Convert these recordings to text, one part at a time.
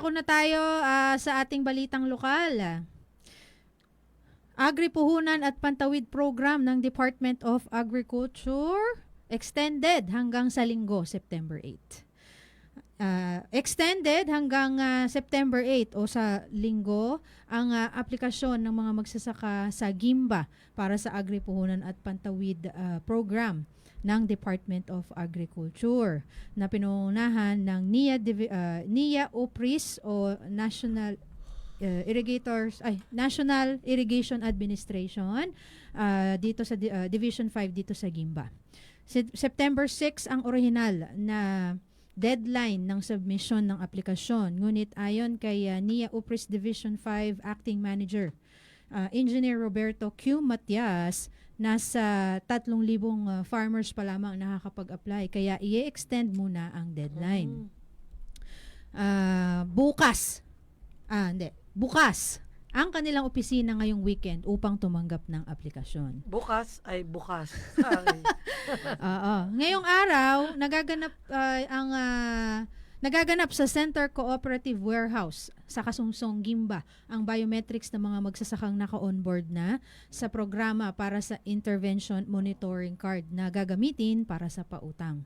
Dako na tayo ah, sa ating balitang lokal. Agri-puhunan at Pantawid Program ng Department of Agriculture extended hanggang sa linggo, September 8. Ah, extended hanggang ah, September 8 o sa linggo ang ah, aplikasyon ng mga magsasaka sa Gimba para sa Agri-puhunan at Pantawid ah, Program ng Department of Agriculture na pinunahan ng NIA, ah, NIA OPRIS o National uh, Irrigators ay National Irrigation Administration ah, dito sa ah, Division 5 dito sa Gimba. Se- September 6 ang original na deadline ng submission ng aplikasyon. Ngunit ayon kay ah, NIA UPRIS Division 5 Acting Manager ah, Engineer Roberto Q. Matias, nasa 3,000 ah, farmers pa lamang nakakapag-apply kaya i-extend muna ang deadline. Ah, bukas. Ah, hindi. Bukas ang kanilang opisina ngayong weekend upang tumanggap ng aplikasyon. Bukas ay bukas. Oo. Ngayong araw, nagaganap ah, ang ah, nagaganap sa Center Cooperative Warehouse sa Kasungsong Gimba ang biometrics ng mga magsasakang naka-onboard na sa programa para sa intervention monitoring card na gagamitin para sa pautang.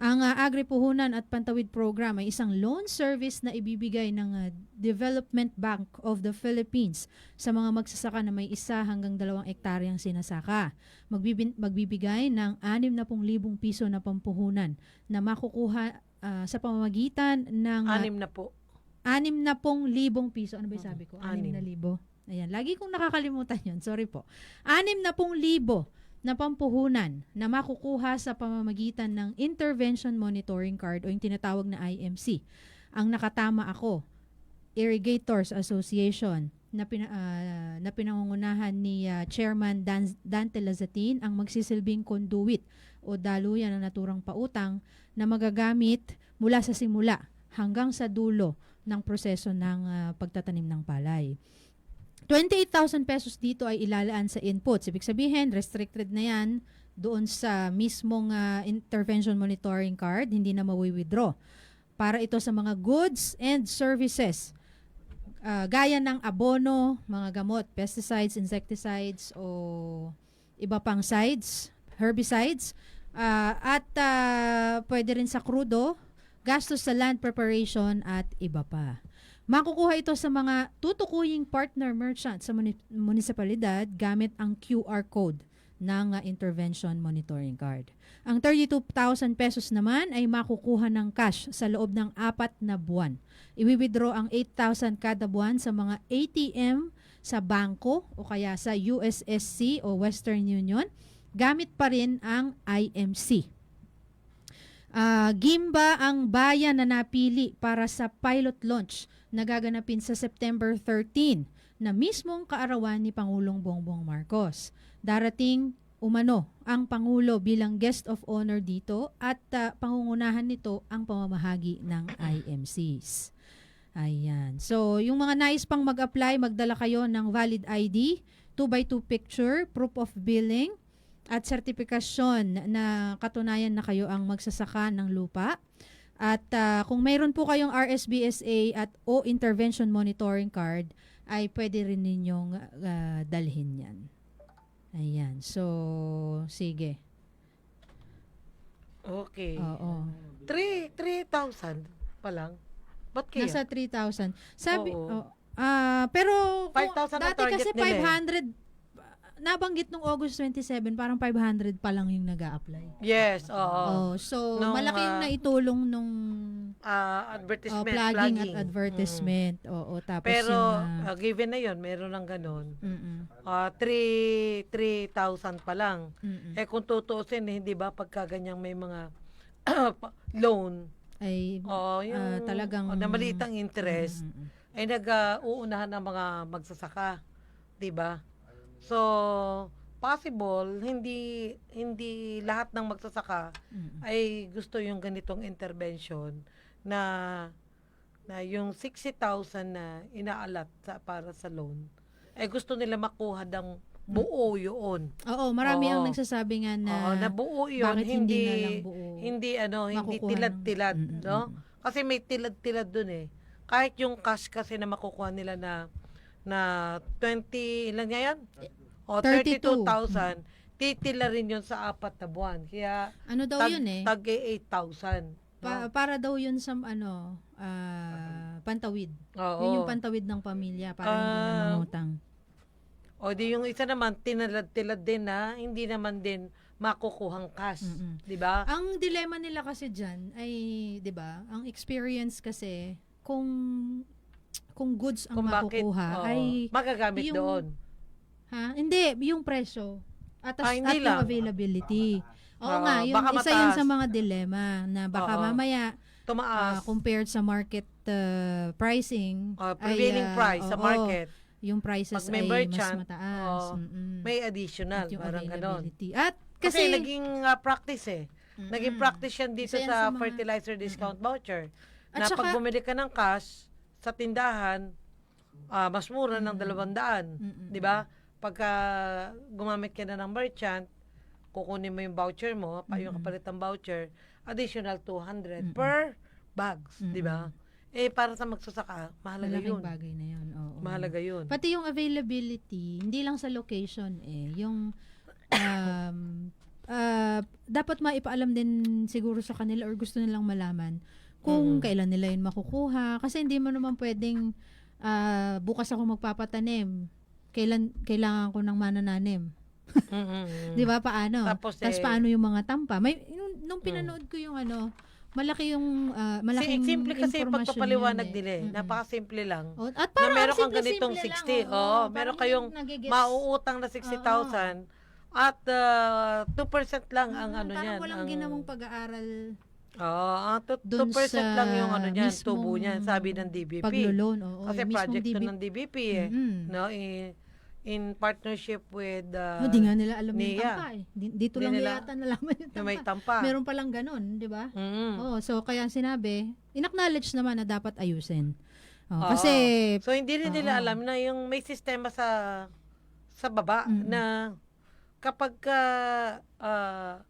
Ang ah, Agri-Puhunan at Pantawid Program ay isang loan service na ibibigay ng ah, Development Bank of the Philippines sa mga magsasaka na may isa hanggang dalawang ektaryang sinasaka. Magbibin- magbibigay ng 60,000 piso na pampuhunan na makukuha ah, sa pamamagitan ng ah, Anim na po. 60,000 piso. Ano ba yung sabi ko? Anim. 6,000. Ayan. Lagi kong nakakalimutan yun. Sorry po. 60,000 na pampuhunan na makukuha sa pamamagitan ng Intervention Monitoring Card o yung tinatawag na IMC. Ang nakatama ako, Irrigators Association na, pina, ah, na pinangungunahan ni ah, Chairman Dan, Dante Lazatin ang magsisilbing conduit o daluyan ng naturang pautang na magagamit mula sa simula hanggang sa dulo ng proseso ng ah, pagtatanim ng palay. 28,000 pesos dito ay ilalaan sa inputs. Ibig sabihin, restricted na yan doon sa mismong ah, intervention monitoring card, hindi na mawi-withdraw. Para ito sa mga goods and services ah, gaya ng abono, mga gamot, pesticides, insecticides o iba pang sides, herbicides ah, at ah, pwede rin sa krudo, gastos sa land preparation at iba pa. Makukuha ito sa mga tutukuying partner merchant sa muni- munisipalidad gamit ang QR code ng uh, intervention monitoring card. Ang 32,000 pesos naman ay makukuha ng cash sa loob ng apat na buwan. Iwi-withdraw ang 8,000 kada buwan sa mga ATM sa bangko o kaya sa USSC o Western Union gamit pa rin ang IMC. Ah, Gimba ang bayan na napili para sa pilot launch na gaganapin sa September 13 na mismong kaarawan ni Pangulong Bongbong Marcos. Darating umano ang Pangulo bilang guest of honor dito at ah, pangungunahan nito ang pamamahagi ng IMCs. Ayan. So, yung mga nais pang mag-apply, magdala kayo ng valid ID, 2x2 picture, proof of billing, at sertifikasyon na katunayan na kayo ang magsasaka ng lupa. At ah, kung mayroon po kayong RSBSA at o intervention monitoring card, ay pwede rin ninyong ah, dalhin yan. Ayan. So, sige. Okay. Oo. 3 3,000 pa lang. Ba't kaya? Nasa 3,000. Sabi, Oo. oh, ah, pero kung 5,000 ang dati target kasi nila eh. 500, nabanggit nung August 27, parang 500 pa lang yung nag apply yes, oo. Oh, so Nung, malaki yung ah, naitulong nung Ah, oh, advertisement, plugging at advertisement. Oo, Mm. tapos Pero, yung... ah, given na yon meron ng ganun. mm-mm, Ah, 3 3,000 pa lang. mm-mm. Eh kung tutuusin, eh, hindi ba pagka ganyang may mga pa- loan, ay oh, yung ah, talagang... oh, na maliit ang interest, Mm-mm. ay nag-uunahan ng mga magsasaka, 'di ba? So, possible hindi hindi lahat ng magsasaka Mm-mm. ay gusto yung ganitong intervention na na yung 60,000 na inaalat sa, para sa loan ay gusto nila makuha ng buo yun. Oo, marami ang Oo. nagsasabi nga na... Oo, na buo yun. bakit hindi hindi, na lang buo hindi ano, hindi makukuha ng- tilad-tilad, Mm-mm, no? Kasi may tilad-tilad dun eh. kahit yung cash kasi na makukuha nila na na 20, ilan nga yan? O, 32. 32,000. Titila rin yun sa apat na buwan. Kaya, Ano daw tag, yun eh? tag 8,000. Pa- para daw yun sa ano, ah, pantawid. Oo. Yun yung pantawid ng pamilya para hindi na Ah, mangutang. O di yung isa naman, tinalad-tilad din na hindi naman din makukuhang cash. Mm-mm. Di ba? Ang dilema nila kasi dyan ay, di ba, ang experience kasi, kung kung goods ang Kung bakit, makukuha oo, ay, magagamit yung- doon. ha? Hindi, yung presyo. At, Ah, as, hindi at yung availability. Oo Oo, nga, yun, baka isa yun mataas. sa mga dilema na baka Oo. mamaya Tumaas. ah, compared sa market uh, pricing Uh, ay, prevailing ah, price sa oo, market, yung prices Pag may ay merchant, mas mataas. oo, Mm-mm. may additional, At parang ganon. At Kasi, kasi, naging uh, practice eh. Mm-mm. Naging practice yan dito sa, sa mga- fertilizer discount voucher. At na saka- pag bumili ka ng cash sa tindahan, ah, mas mura ng dalawang daan. Mm-mm. Di ba? Pagka gumamit ka na ng merchant, kukunin mo yung voucher mo, pa yung kapalit ng voucher, additional 200 Mm-mm. per bags. Di ba? Eh, para sa magsasaka, mahalaga malaking yun. bagay na yun. Oo. Mahalaga yun. Pati yung availability, hindi lang sa location eh. Yung, um, ah, dapat maipaalam din siguro sa kanila or gusto nilang malaman kung Mm. kailan nila yun makukuha. Kasi hindi mo naman pwedeng ah, bukas ako magpapatanim. Kailan, kailangan ko ng manananim. Di ba? Paano? Tapos, Tapos eh, paano yung mga tampa? May, nung, nung Mm. pinanood ko yung ano, malaki yung, ah, Si, malaking simple kasi pagpapaliwanag yun nila eh. Mm-mm. Napaka-simple lang. Oh, at Na parang meron kang ganitong lang, 60. oo. Oo, Parang meron kayong. Mauutang na 60,000 at uh, 2% lang ang Mm, ano parang niyan. walang ang, ginawang pag-aaral Oo, ang 2%, Dun sa lang yung ano niyan, mismong tubo niyan, sabi ng DBP. paglo-loan. Oo, Kasi yung mismong project to ng DBP eh. Mm-mm. No, in, in partnership with uh, Oh, di nga nila alam yung Nia. tampa eh. Di- Dito Di lang nila- yata nalaman yung na may tampa. tampa. Meron palang ganun, di ba? Mm. Oo, so kaya sinabi, in-acknowledge naman na dapat ayusin. Oh, Oo. kasi, So hindi rin nila Oo. alam na yung may sistema sa sa baba Mm-mm. na kapag ka ah,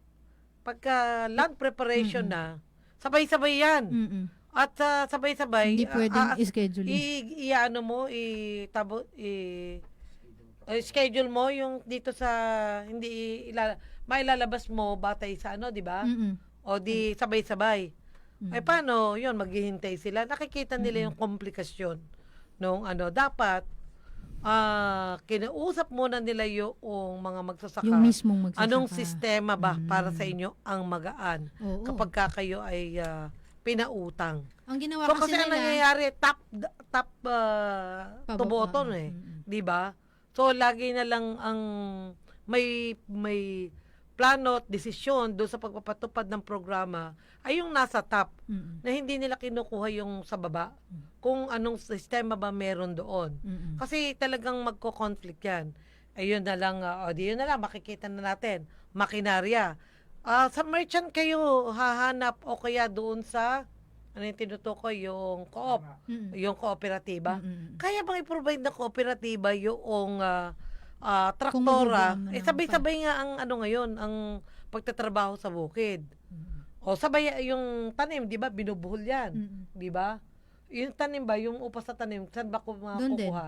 pagka land preparation Mm-mm. na sabay-sabay yan. mm At sa sabay-sabay hindi ah, pwedeng ah, i-schedule. i, i ano mo i tabo i eh, schedule mo yung dito sa hindi ila, mailalabas mo batay sa ano, di ba? O di sabay-sabay. Mm. Ay paano? 'Yun, maghihintay sila. Nakikita nila yung komplikasyon nung ano, dapat ah kinausap muna nila yung mga magsasaka. Yung mismong magsasaka. Anong sistema ba Mm. para sa inyo ang magaan Oo. kapag ka kayo ay ah, pinautang? Ang ginawa So kasi kasi ang nila, nangyayari top top uh, to pababa. bottom eh, Mm-mm. 'di ba? So lagi na lang ang may may plano at desisyon doon sa pagpapatupad ng programa ay yung nasa top Mm-mm. na hindi nila kinukuha yung sa baba kung anong sistema ba meron doon. Mm-mm. Kasi talagang magko-conflict yan. Ayun na lang, uh, o di yun na lang, makikita na natin. Makinarya. Ah, sa merchant kayo hahanap o kaya doon sa, ano yung tinutukoy, yung co-op, Mm-mm. yung kooperatiba. Mm-mm. Kaya bang i-provide na kooperatiba yung ah, ah, Kung traktora? na Eh, sabay-sabay nga ang ano ngayon, ang pagtatrabaho sa bukid. Mm-mm. O sabay yung tanim, di ba? Binubuhol yan. Mm-mm. Di ba? Yung tanim ba, yung upas sa tanim, saan ba ko Doon din. makukuha?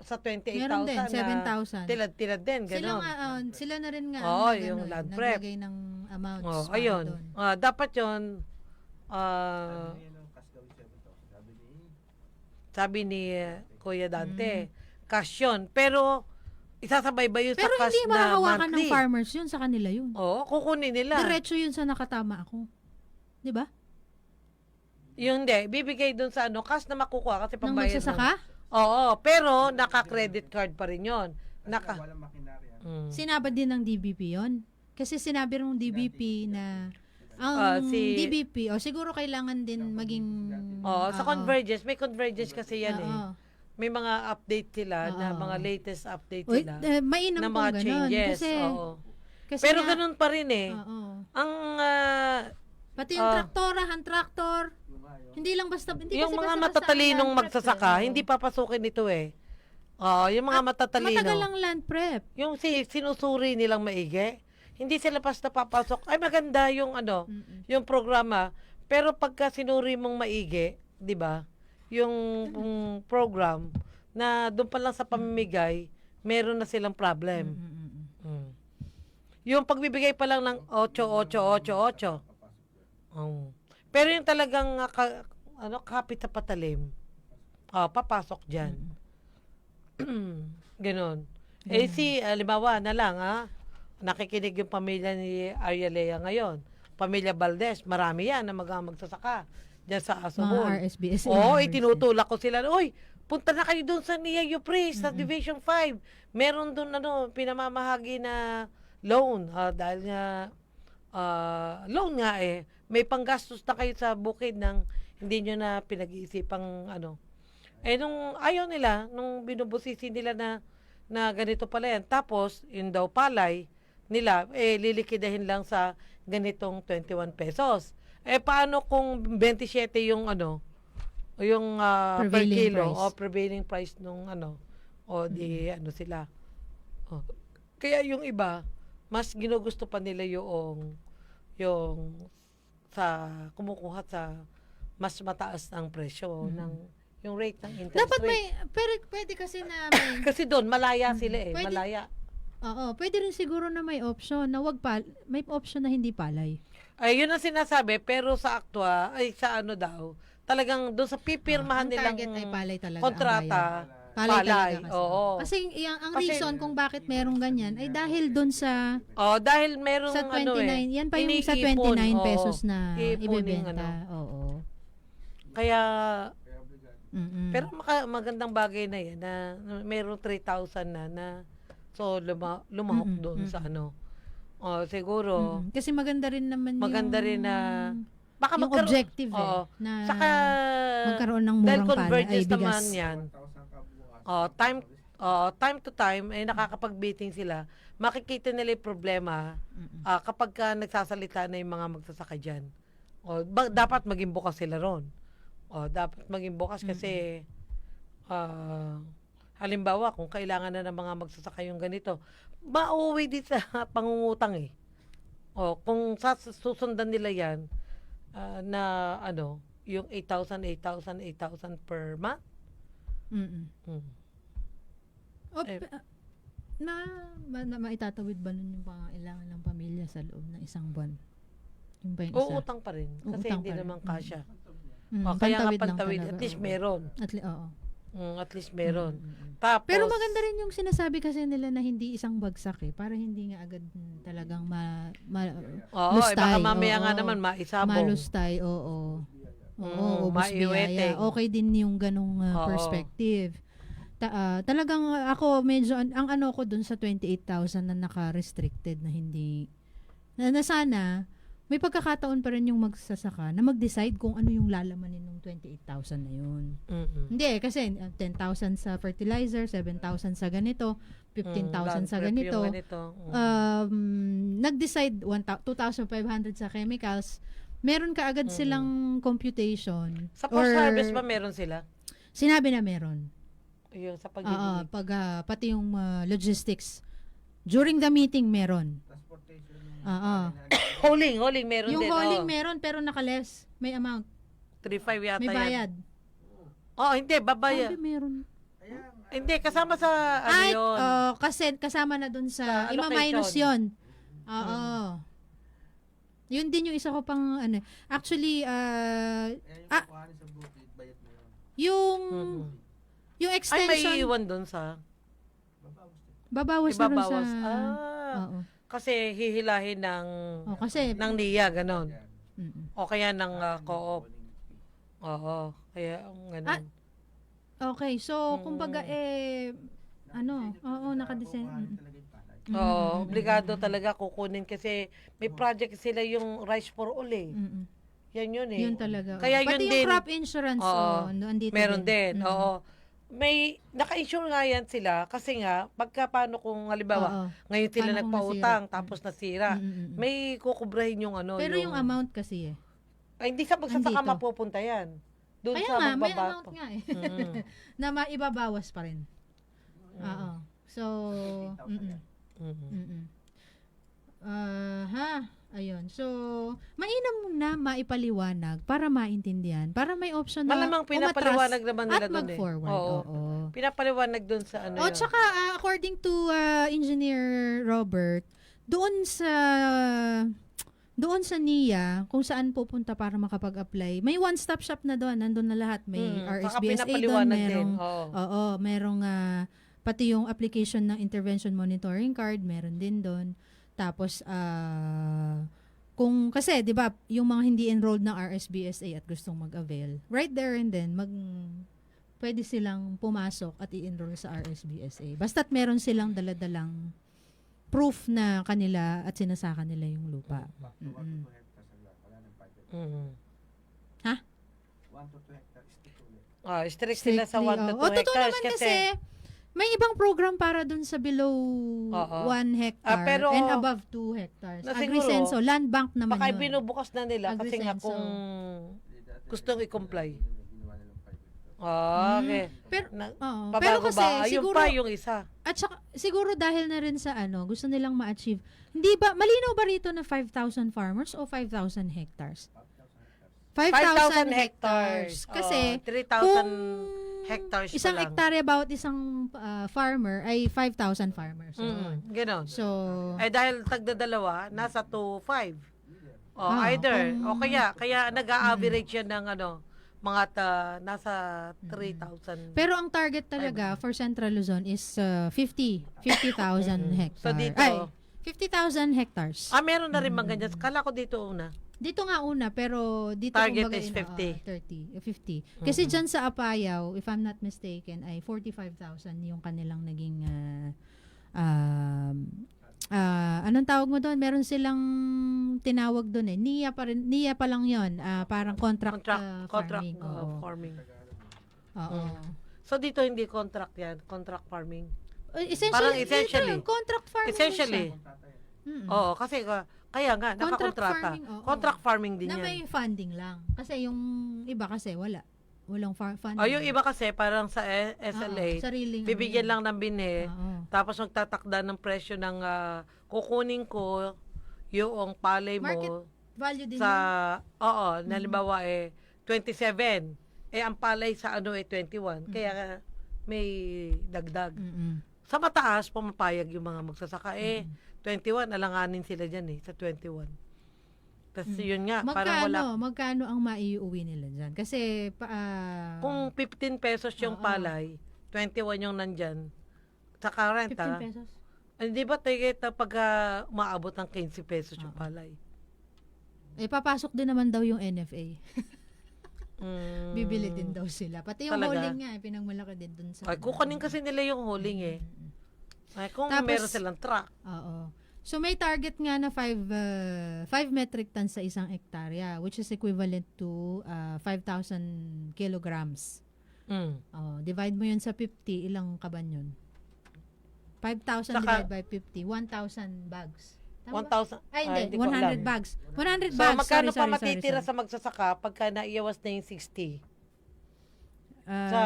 Sa 28,000 Meron din, na 7,000. tilad-tilad din, Sila gano'n. nga, ah, sila na rin nga, Oo, ang yung nag-ano eh, land prep. naglagay ng amounts. Oh, ayun. Ah, dapat yun, ah, sabi ni eh, Kuya Dante, cash yun. Pero, isasabay ba yun. Pero sa cash hindi na mahahawakan ng monthly? farmers yun, sa kanila yun. Oo, kukunin nila. Diretso yun sa nakatama ako. Di ba? Yung hindi, bibigay dun sa ano, cash na makukuha kasi Nang pambayad. magsasaka, Oo, pero naka-credit card pa rin yun. Naka, walang makinarya. Mm. sinabad din ng DBP yon Kasi sinabi ng DBP na ang Ah, si- DBP, o siguro kailangan din maging... Oo, sa Oo. convergence, may convergence kasi yan eh. Oo. May mga update sila na Oo. mga latest update Uy, sila eh, mainam na mga ganun. changes. Kasi, Oo. kasi Pero nga- ganun pa rin eh. Oo. Ang ah, Pati yung Ah. traktora, hand tractor, hindi lang basta, hindi yung kasi mga basta-basta matatalinong ang land prep magsasaka, eh. hindi papasukin ito eh. Oo, yung mga At matatalino. Matagal ang land prep. Yung si sinusuri nilang maigi, hindi sila basta papasok. Ay maganda yung ano, Mm-mm. yung programa. Pero pagka sinuri mong maigi, 'di ba? Yung um, program na doon pa lang sa pamimigay, meron na silang problem. Mm, mm, mm. Mm. Yung pagbibigay pa lang ng 8, 8, 8, 8. Um. Pero yung talagang ah, ka, ano, kapit sa patalim, ah, papasok dyan. Ganon. Eh si, halimbawa na lang, ha? Nakikinig yung pamilya ni Arya Lea ngayon. Pamilya Valdez, marami yan na mag magsasaka dyan sa Mga Asubon. RSBS. Oo, members, itinutulak ko sila. Uy, punta na kayo doon sa Nia Yupre, sa Division 5. Meron doon ano, pinamamahagi na loan. Ah, dahil nga, ah, loan nga eh. May panggastos na kayo sa bukid ng hindi nyo na pinag-iisipang ano. Eh, nung ayaw nila, nung binubusisi nila na, na ganito pala yan. Tapos, yun daw palay nila, eh, lilikidahin lang sa ganitong 21 pesos. Eh, paano kung 27 yung ano, yung ah, per Prevailing kilo price. o prevailing price nung ano, o di ano sila. O. Kaya yung iba, mas ginugusto pa nila yung yung sa kumukuha sa mas mataas ang presyo ng yung rate ng interest Dapat rate. may, pero pwede kasi na may, Kasi doon malaya sila eh, Pwede- malaya. oo, pwede rin siguro na may option na wag pal, may option na hindi palay. Ay, yun ang sinasabi, pero sa actua, ay sa ano daw, talagang doon sa pipirmahan Ang nilang target ay palay talaga. kontrata. Palay, palay. talaga kasi. Oo. Kasi yung, ang Kasi- reason kung bakit merong ganyan ay dahil doon sa oh, dahil merong sa 29, ano eh, yan pa yung sa iniipon, 29 oo. pesos na Iipunin, ibebenta. ano. Oo. Kaya, Mm-mm. pero maka, magandang bagay na yan, na, na merong 3,000 na, na so luma, lumahok Mm-mm, doon mm. sa ano. Oh, siguro, Mm-mm. Kasi maganda rin naman Maganda yung, rin na baka yung magkaroon- objective eh, Oo. na Saka, magkaroon ng dahil murang palay ay convergence bigas. naman yan, oh, time, oh, time to time, ay nakakapag-meeting sila, makikita nila yung problema Mm-mm. ah, kapag ka nagsasalita na yung mga magsasaka dyan. O, ba- dapat maging bukas sila ron. O, dapat maging bukas kasi ah, halimbawa kung kailangan na ng mga magsasaka yung ganito, mauwi din sa pangungutang eh. O, kung sa, susundan nila yan ah, na ano, yung 8,000, 8,000, 8,000 per month. Mm-mm. Hmm. O, Eh. pa- na, ma, na maitatawid ba nun yung pangailangan ng pamilya sa loob ng isang buwan? Yung ba yung isa? Uutang pa rin. Kasi Uutang hindi naman kasya. Mm, O, kaya nga pantawid at least oo. meron. At li- oo. Mm, at least meron. Mm, mm, mm. Tapos, Pero maganda rin yung sinasabi kasi nila na hindi isang bagsak eh. Para hindi nga agad mm, talagang ma, ma, Oo, eh, lustay, baka mamaya nga oo. naman maisabong. malustay. Oo. Oo, Mm, ubos maiweteng. biyaya. Okay din yung ganong uh, Oo. perspective. Ta- ah, talagang uh, ako medyo ang, ang ano ko dun sa 28,000 na naka-restricted na hindi na, na sana may pagkakataon pa rin yung magsasaka na mag-decide kung ano yung lalamanin ng 28,000 na yun. Mm-mm. Hindi eh, kasi uh, 10,000 sa fertilizer, 7,000 sa ganito, 15,000 Mm, sa ganito. ganito. Mm. Um, nag-decide 1,000 2,500 sa chemicals. Meron ka agad Mm. silang computation. sa or post-harvest ba meron sila? Sinabi na meron. Yung sa Oo, pagbibili. pag ah, pati yung ah, logistics. During the meeting meron. Oo. Hauling, hauling meron Yung din. hauling oh. meron pero naka-less. May amount. 3.5 yata May yan. bayad. Oh, hindi, babaya. Sabi meron. Hindi, kasama sa ano Ay, yun. oh, kasi kasama na dun sa, Sa ima-minus yun. Oo. Yun din yung isa ko pang ano. Actually, ah, ah, yung Mhm. yung Ay, may extension iwan dun sa... babawas na rin sa Ibabawas. Ah, Oo. Kasi hihilahin ng... Oh, kasi ng NIA, ganon. Mm-mm. O kaya ng ah, co-op. Oo, kaya ang ganon. Ah, Okay, so Mm. kumbaga eh ano, oo, naka-design. mm. Oo, obligado talaga kukunin kasi may project sila yung Rice for All eh. Mm-mm. Yan yun eh. Yun talaga. Kaya Pati yun yung din. crop insurance, Oo. oh, andito Meron din. Oo. May naka-insure nga yan sila kasi nga pagka paano kung halimbawa Oo. ngayon sila Paano kung nagpautang nasira? tapos nasira. Mm, mm, mm. May kukubrahin yung ano Pero yung amount kasi eh. ay hindi sa pagsasaka Andito. mapupunta yan. Doon Kaya sa nga, may magbaba. amount nga eh. Mm. na maibabawas pa rin. Oo. So, mm-mm. Mm. Mm-mm. Ah, ha. Ayun. So, mainam na maipaliwanag para maintindihan. Para may option na Malamang pinapaliwanag naman nila at doon eh. mag-forward. Oo. Oo. Pinapaliwanag doon sa ano Oh, yun. tsaka ah, according to ah, Engineer Robert, doon sa doon sa NIA, kung saan pupunta para makapag-apply, may one-stop shop na doon. Nandun na lahat. May Mm, saka RSBSA doon, merong, Oo. oo, merong ah, pati yung application ng intervention monitoring card, meron din doon. Tapos, ah, kung, kasi, di ba, yung mga hindi enrolled ng RSBSA at gustong mag-avail, right there and then, mag, pwede silang pumasok at i-enroll sa RSBSA. Basta't meron silang daladalang proof na kanila at sinasaka nila yung lupa. Mm-mm. Mm. Ha? Ah, strict sila sa 1 to 2 oh. O, totoo hectares naman kasi, kasi, may ibang program para dun sa below Oo. 1 hectare Ah, pero- and above 2 hectares. Na Agrisenso, siguro, land bank naman baka yun. binubukas na nila kasi nga Agrisenso. kung gustong i-comply. Ah, okay. Pero, Na, oo. pabago pero kasi, ba? Ayun siguro, pa yung isa. at saka, siguro dahil na rin sa ano, gusto nilang ma-achieve. Hindi ba, malinaw ba rito na 5,000 farmers o 5,000 hectares? 5,000 hectares. Kasi, Oo, 3,000 kung hectares pa isang lang. hektarya bawat isang ah, farmer ay 5,000 farmers. Mm, ganon. So, Eh dahil tagdadalawa, nasa 2, 5. O Ah, either. kung- O kaya, kaya nag-a-average yan ng ano, mga ta, nasa 3,000. pero ang target talaga for Central Luzon is ah, 50 50,000 hectares. So dito, Ay, 50,000 hectares. ah meron na rin mga ganyan. Kala ko dito una. Dito nga una, pero dito Target kumbaga is in- 50. oo, 30, eh, 50. Kasi Mhm. dyan sa Apayao, if I'm not mistaken, ay 45,000 yung kanilang naging ah, um, ah, anong tawag mo doon? Meron silang tinawag doon eh. NIA pa rin, NIA pa lang 'yon. Ah, parang contract, Contract, contract farming. uh, Oo. farming. Oo. Mm. So dito hindi contract yan, contract farming. Eh, Essentially, Parang ito essentially. yun, contract farming Essentially. siya. Mm-mm. Oo, kasi ka- kaya nga, Contract nakakontrata. farming, oo. Contract farming din na yan. may funding lang. Kasi yung iba kasi wala. Walang far- funding. O yung iba kasi parang sa eh, SLA, Oo, sariling ano bibigyan yun. lang ng binhi, Oo. tapos magtatakda ng presyo ng ah, kukunin ko yung palay Market mo Value din sa, yun. oo, nalimbawa eh, 27. Eh, ang palay sa ano eh, 21. Kaya may dagdag. Mm-mm. Sa mataas, pumapayag yung mga magsasaka. Eh, 21, alanganin sila dyan eh, sa 21. Tapos yun nga, parang wala. Magkano, magkano ang maiuwi nila dyan? Kasi, pa, ah, Kung 15 pesos yung Oo. palay, 21 yung nandyan, sa current 15 ah, pesos? hindi ba tigit na pag ah, umaabot ng 15 pesos yung Oo. palay? Eh, papasok din naman daw yung NFA. Mm. Bibili din daw sila. Pati yung Talaga? holding nga, eh, pinagmalaki din dun sa... Ay, kukunin kasi nila yung huling eh. Mm-mm. Ay, kung Tapos- meron silang truck. Oo. So, may target nga na 5 5 metric tons sa isang hektarya, which is equivalent to ah, 5,000 kilograms. Mm. Oh, divide mo yun sa 50, ilang kaban yun? 5,000 Saka- divided by 50, 1,000 bags. Tama ba? 1,000. Ay, hindi, ko 100 alam. bags. 100 So, bags. magkano sorry, pa sorry, matitira sorry, sa magsasaka pagka naiyawas na yung 60? sorry. sa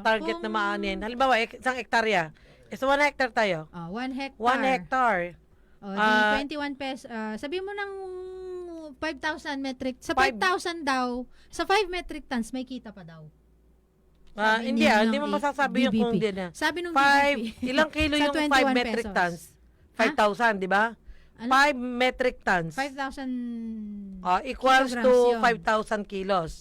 target na kung- maanin. Halimbawa, isang hektarya. Is 1 hectare tayo. Ah, 1 hectare. 1 hectare. Oh, di Ah, 21 pesos. Ah, sabi mo ng 5,000 metric. Sa Five- 5,000 daw, sa 5 metric tons, may kita pa daw. Ah, Sabi hindi niya ah, ng hindi mo i- masasabi yung kung BBP. hindi na. Sabi nung 5, BBP. ilang kilo Sa yung 5 21 metric pesos. tons? Ha? 5,000, di ba? Ano? 5 metric tons. 5,000 Ah, equals to kilograms yun. 5,000 kilos.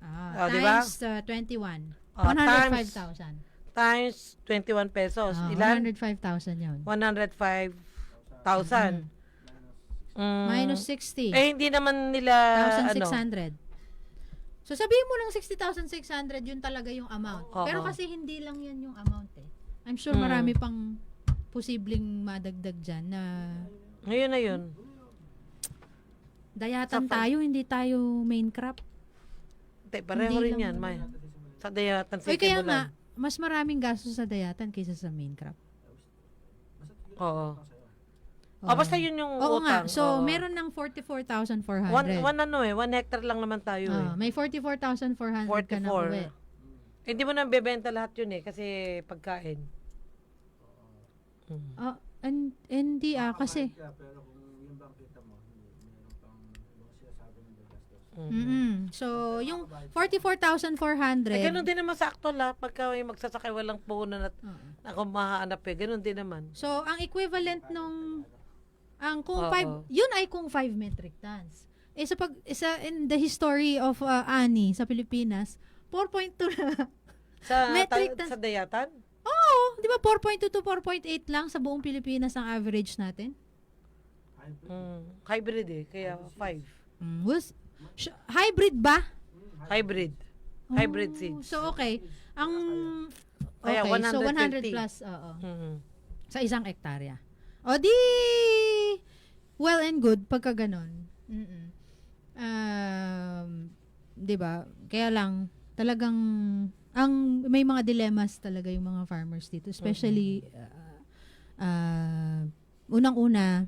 ah, Ah, di ba? times uh, 21. Ah, 105,000. Times 21 pesos. Ah, Ilan? 105,000 yun. 105,000. Mm. Minus 60. Eh, hindi naman nila, ano, 1,600. So sabihin mo ng 60,600 yun talaga yung amount. Oo. Pero kasi hindi lang yan yung amount eh. I'm sure Mm. marami pang posibleng madagdag dyan na ngayon na yun. dayatan Sa fa- tayo, hindi tayo main crop. Te, pareho Hindi rin lang yan, may. Sa dayatan Oy, kaya second nga, lang. Mas maraming gastos sa dayatan kaysa sa main crop. Oo. Oo. Oh, basta yun yung Oo nga. utang. So, Oo. meron ng 44,400. One, one ano eh, one hectare lang naman tayo Ah, eh. may 44,400 ka na 44. uwi. Hindi mo na bebenta lahat yun eh, kasi pagkain. Mm. Ah, and, hindi ah, kasi, Mhm. Mm-mm. So, yung 44,400. Eh, ganun din naman sa actual ha. Pagka may magsasakay walang puhunan at Oo. ako mahanap eh. Ganun din naman. So, ang equivalent nung ang kung Oo. 5 yun ay kung 5 metric tons. Eh sa pag isa in the history of uh, ani sa Pilipinas, 4.2 na. Sa, Metric tons. sa dayatan? Oo, 'di ba 4.2 to 4.8 lang sa buong Pilipinas ang average natin? Mm, hybrid eh. Kaya 5. Mm, was sh- hybrid ba? Hybrid. Hybrid Oh, seeds. So okay, ang Kaya okay, so 100 150. plus, oo. Mhm. Sa isang ektarya. O di, well and good pagka ganon. Mm-mm. Um, 'di ba? Kaya lang talagang ang may mga dilemmas talaga yung mga farmers dito, especially uh, uh, unang-una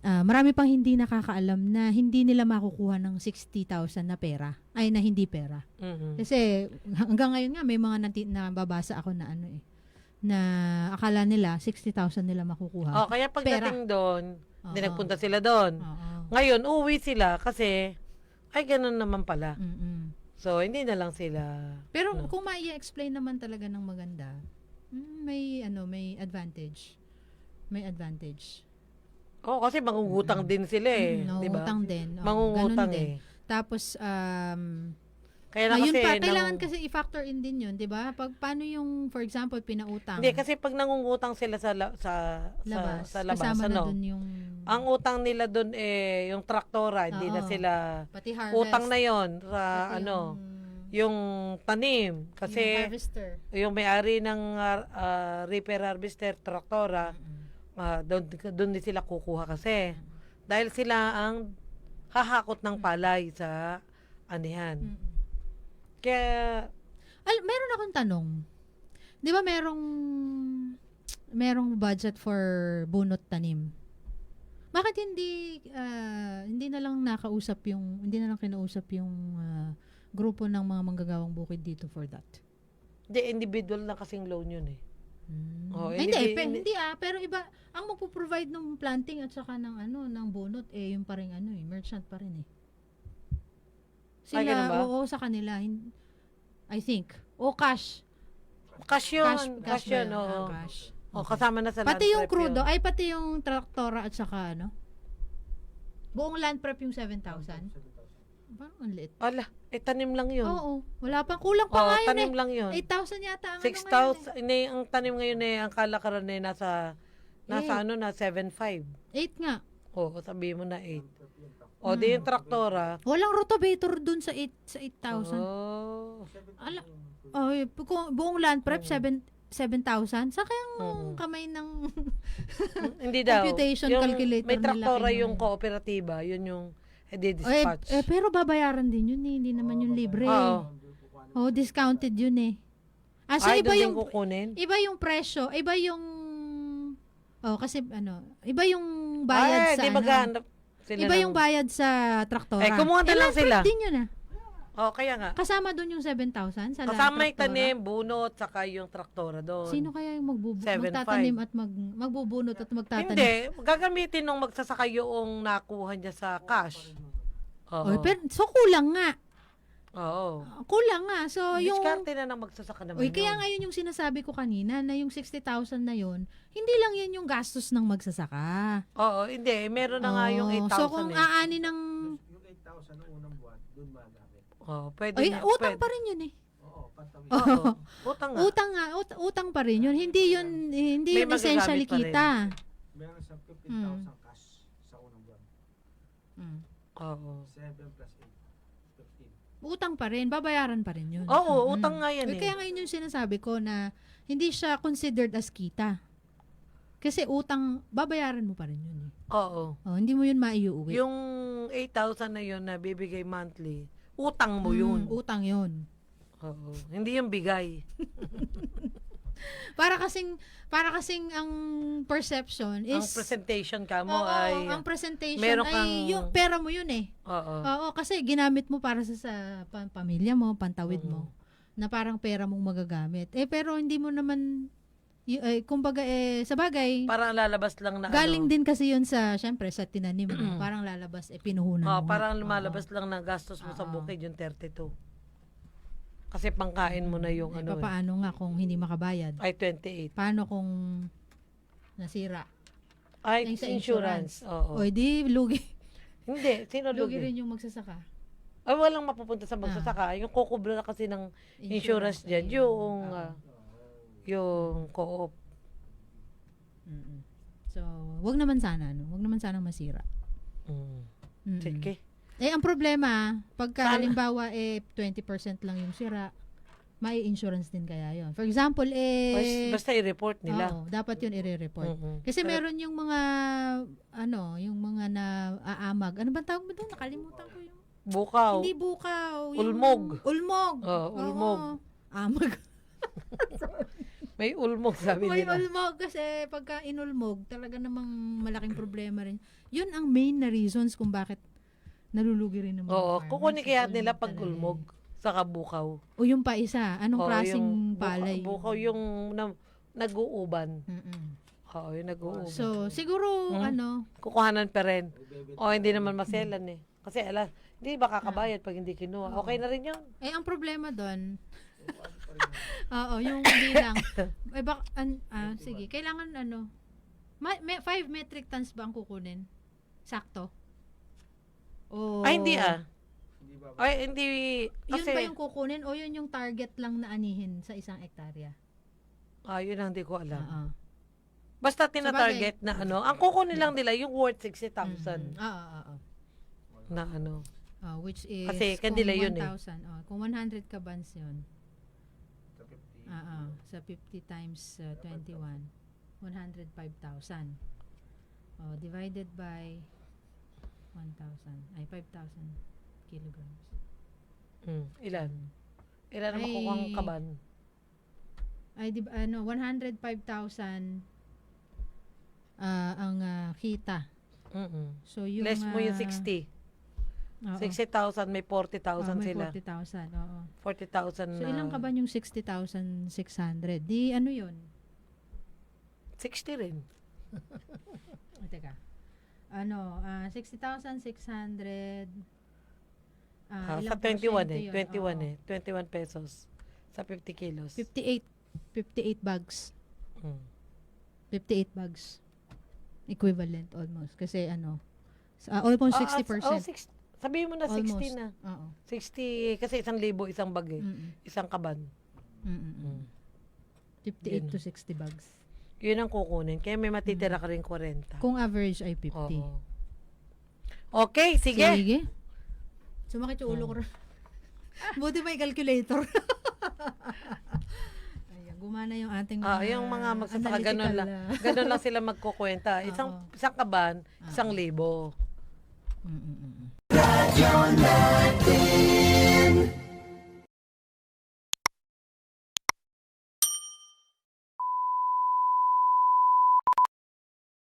ah, marami pang hindi nakakaalam na hindi nila makukuha ng 60,000 na pera. Ay na hindi pera. Mhm. Kasi hanggang ngayon nga may mga nati- nababasa ako na ano eh na akala nila 60,000 nila makukuha. Oh, kaya pagdating doon, hindi nagpunta sila doon. Oo. Ngayon, uuwi sila kasi, ay, ganun naman pala. Mm-mm. So, hindi na lang sila. Pero No. kung mai-explain naman talaga ng maganda, mm, may ano, may advantage. May advantage. Oo, kasi mangungutang din sila eh. Mm, di ba? Nangungutang din. Oo, Mangungutang din. eh. Tapos um Kaya na kasi, pa, nang- kailangan kasi i-factor in din 'yun, 'di ba? Pag paano yung for example pinautang Hindi, kasi pag nangungutang sila sa, la- sa, labas, sa, sa labas, kasama na ano, dun yung ang utang nila doon eh, yung traktora, hindi na sila, pati harvest. utang na yon sa, pati ano, yung, yung tanim. yung Kasi, harvester. yung may-ari ng ah, ah, reaper harvester, traktora, Mm-mm. Ah, doon, doon din sila kukuha kasi. Dahil sila ang hahakot ng palay sa anihan. Mm-mm. Kaya, Al, meron akong tanong. 'Di ba merong merong budget for bunot tanim? Bakit hindi ah, hindi na lang nakausap yung hindi na lang kinausap yung ah, grupo ng mga manggagawang bukid dito for that? di individual na kasing loan yun eh. Hmm. Oh, Ay, hindi, hindi- pe- hindi- hindi ah, pero iba ang magpo-provide ng planting at saka ng ano, ng bunot eh yung pa rin ano eh, merchant pa rin eh. Sila, Ay, ba? oo, sa kanila, I think. O cash. Cash yun. Cash, Cash, cash, yun, oo. Ah, cash. O, Okay. kasama na sa Pati land yung prep crudo, yun. ay pati yung traktora at saka ano? Buong land prep yung 7,000? Parang ang liit. Ala, eh tanim lang yun. Oo, wala pa. Kulang pa Oo, nga yun tanim eh. lang yun. 8,000 yata ang ano ngayon 6,000, hindi, ang tanim ngayon eh, ang kalakaran eh, nasa, nasa Eh. ano na, 7,500. eh. 8 nga. O, sabihin mo na 8. O, di yung traktora. Walang rotovator dun sa 8 sa 8,000. Oh. Ala, oh, eh, kung buong land prep, 7 7,000? Sa kayang Oo. kamay ng... Hindi daw. Computation yung, calculator May nila traktora kinuha. yung kooperatiba, yun yung eh, edi-dispatch. eh, pero babayaran din yun eh. Hindi naman yung libre. Oo. Oh, discounted yun eh. Ah, so Ay, iba doon yung din kukunin? iba yung presyo, iba yung Oh, kasi ano, iba yung bayad Ay, sa di ano. maghanap sila Iba ng- yung bayad sa traktora. Eh, kumuha na Eh, lang sila. din yun ah. Oh, kaya nga. Kasama doon yung 7,000 sa Kasama yung tanim, bunot, saka yung traktora doon. Sino kaya yung magbubu- 7,500. magtatanim at mag magbubunot at magtatanim? Hindi, gagamitin nung magsasaka yung nakuha niya sa cash. Oo. Oy, pero, so kulang nga. Oo. Kulang nga. So yung Diskarte na ng magsasaka naman Uy, kaya yun. ngayon yung sinasabi ko kanina na yung 60,000 na yun, hindi lang yun yung gastos ng magsasaka. Oo, hindi. Meron na nga yung Oo. 8,000 So kung eh. aani ng Yung 8,000 ng unang buwan, doon magamit. Oo, pwede Ay, na. utang pwede. pa rin yun eh. Oo, pantawid. Oo, utang nga. Utang nga, ut- utang pa rin yun. Hindi yun, hindi May yun essentially magagamit pa rin. kita. Meron sa 15,000 Hmm. cash sa unang buwan. Mm. Oo. 7 plus 8, 15. Utang pa rin, babayaran pa rin yun. Oo, Mm-mm. utang nga yan eh. Kaya ngayon yung sinasabi ko na hindi siya considered as kita. Kasi utang, babayaran mo pa rin yun eh. Oo. Oh, hindi mo yun maiuwi. Yung 8,000 na yun na bibigay monthly, utang mo Mm, yun. utang yun. Oo. Hindi yung bigay. Para kasing para kasing ang perception is Ang presentation ka mo Oo, ay ang presentation meron ay kang- yung pera mo yun eh. Oo. Oo, kasi ginamit mo para sa, sa pa- pamilya mo, pantawid mo, Mm. na parang pera mong magagamit. Eh pero hindi mo naman Y- eh, kumbaga eh sa bagay Parang lalabas lang na galing ano. din kasi yun sa syempre sa tinanim mo. parang lalabas eh pinuhunan Oh, mo. parang lumalabas lang na gastos mo sa Oo. bukid yung 32. Kasi pangkain mo na yung Eh, ano. eh. papaano nga kung hindi makabayad? Ay, 28. Paano kung nasira? Ay, Yung sa insurance. Oo. O di lugi. Hindi, sino lugi lugi? rin yung magsasaka. Ay, walang mapupunta sa magsasaka. Yung kukubra na kasi ng insurance dyan, yung, Oo. ah, yung co-op. Mm-mm. So, wag naman sana, no? Wag naman sana masira. Mm. Mm-mm. Sige. Eh, ang problema, pagka Sana- halimbawa, eh, 20% lang yung sira, may insurance din kaya yon. For example, eh, Basta, i-report nila. oo, dapat yun i-report. Mm-mm. Kasi meron yung mga, ano, yung mga na aamag. Ano ba tawag mo doon? Nakalimutan ko yung, Bukaw. hindi bukaw. Yung, Ulmog. Ulmog. Oo, ulmog. Oo. Amag. May ulmog, sabi May nila. ulmog kasi pagka inulmog, talaga namang malaking problema rin. Yun ang main na reasons kung bakit nalulugi rin ng mga Oo, kukunin kaya nila pag ulmog. Saka bukaw. O yung pa isa, anong Oo, klaseng yung palay? Bukaw, bukaw yung na, nag-uuban. Mm-mm. Oo, yung nag-uuban. So, siguro, Hmm? ano, Kukuhanan pa rin. O, hindi naman maselan eh. Kasi ala, hindi ba kakabayad pag hindi kinuha? Okay na rin yun. eh, ang problema doon, oo, yung hindi lang. Eh, bak, an, ah, sige, kailangan ano, ma, me, five metric tons ba ang kukunin? Sakto? O, Ay, hindi ah. Hindi ba? Ay, hindi. Yun Kasi, ba yung kukunin o yun yung target lang na anihin sa isang ektarya? ah, yun ang hindi ko alam. Oo. Basta tina-target na ano, ang kukunin lang nila yung worth 60,000 Mm, Oo, oo, oo. na ano. Ah, which is Kasi kung yun eh. 1,000, oh, kung 100 ka bans yun, Sa 50. ah, sa 50 times uh, 21, 105,000. Oh, divided by 1,000, ay 5,000 kilograms. Mm, ilan? Ilan ang Ay. makukuha ang kaban? Ay, di ba, ano, 105,000 ah, ang ah, kita. Mm-mm. So, yung... Less mo yung ah, 60. Oo. 60,000, may 40,000 Ah, may sila. 40,000, oo. 40,000 So, na. ilang ka ba yung 60,600? Di, ano yun? 60 rin. O, teka. Ano, ah 60,600 Ah, ah, sa ilang 21 porsyento eh. yun? 21 Oo. eh. 21 pesos. Sa 50 kilos. 58. 58 bags. Mm. 58 bags. Equivalent almost. Kasi ano, sa- ah, almost Ah, 60%. ah, oh, six, sabihin mo na 60 Almost. na. Oo. 60, kasi isang libo, isang bag eh. Mm-mm. Isang kaban. Mm-mm. Mm. 58 Yun. to 60 bags. Yun ang kukunin. Kaya may matitira ka rin 40. Kung average ay 50. Oo. Okay, sige. Sige. Sumakit yung ulo ko. rin. Buti may calculator. Ayan, gumana yung ating mga Ah, yung mga magsasaka, ganun analytical, lang. ah. Ganun lang sila magkukwenta. Isang, Oo. isang kaban, isang libo. Mm, mm, mm, mm. Radio Latin.